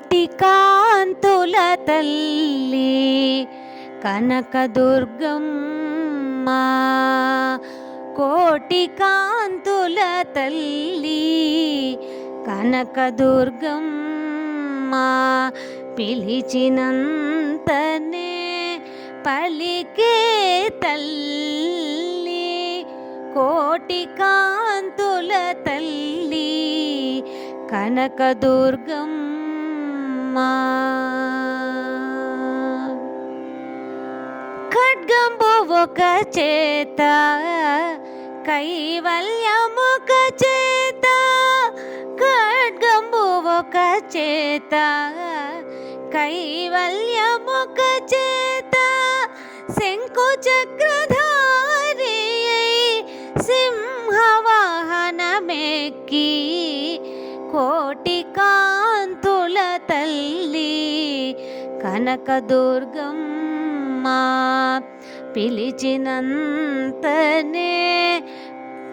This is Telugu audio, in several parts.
కోటి కాంతుల తల్లి కనకదుర్గమ్మ. కోటి కాంతుల తల్లి కనకదుర్గమ్మ. పిలిచినంతనే పలికే తల్లి కోటి కాంతుల తల్లి కనకదుర్గమ్మ. ఖడ్గంబు ఒక చేత కైవల్యముక చేత. ఖడ్గంబు ఒక చేత కైవల్యముక చేత. శంకు చక్రధారి సింహవాహనమెక్కి కోట కనకదుర్గమ్మ పిలిచినంతనే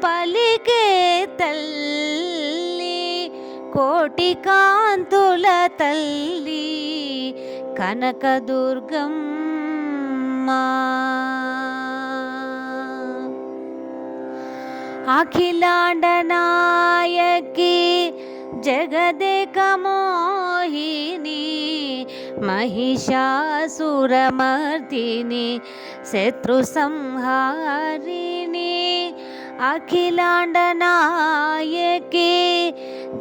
పలికే తల్లి కోటి కాంతుల తల్లి కనకదుర్గమ్మ. అఖిలాండనాయకి జగదేక महिषासुरमर्दिनि शत्रुसंहारिणि अखिलाण्डनायके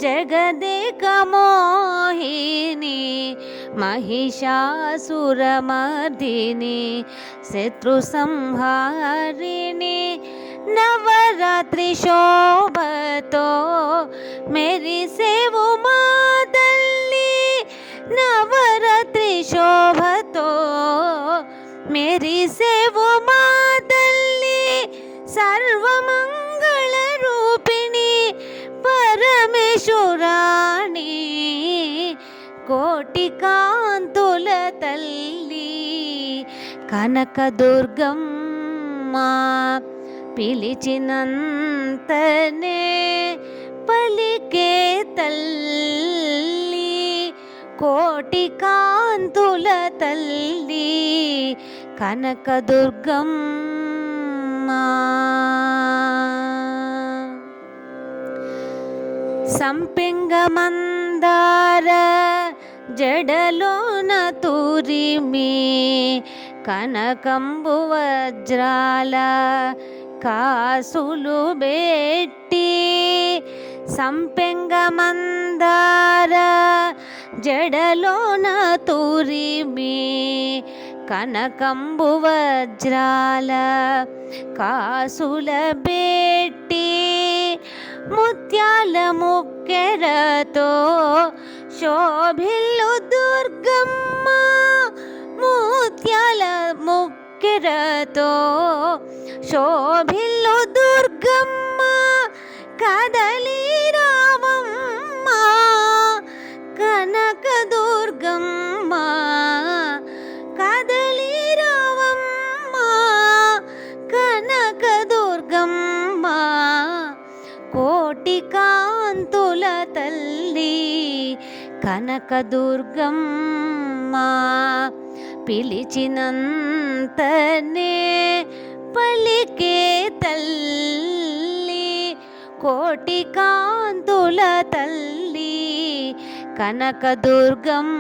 जगदेकमोहिनि महिषासुरमर्दिनि शत्रुसंहारिणि नवरात्रि शोभतो मेरी सेवु మేరీ సేవు మా తల్లి సర్వమంగళ రూపిణి పరమేశ్వరాణి కోటి కాంతుల తల్లి కనకదుర్గమ్మ పిలిచినంతనే పలికే తల్లి కోటి కాంతుల తల్లి కనకదుర్గమ్మ సంపింగమందార జడలోన తూరిమి కనకంబు వజ్రాల కాసులు బెట్టి సంపెంగమందార జడలోన తూరిమి కనకంబు వజ్రాల కాసుల బెట్టి ముత్యాల ముక్కెరతో శోభిల్లు దుర్గమ్మ ముత్యాల ముక్కెరతో శోభిల్లు దుర్గమ్మ కదలి కాంతుల తల్లి కనక దుర్గమ్మ పిలిచినంతనే పలికే తల్లి కోటి కాంతుల తల్లి కనకదుర్గమ్మ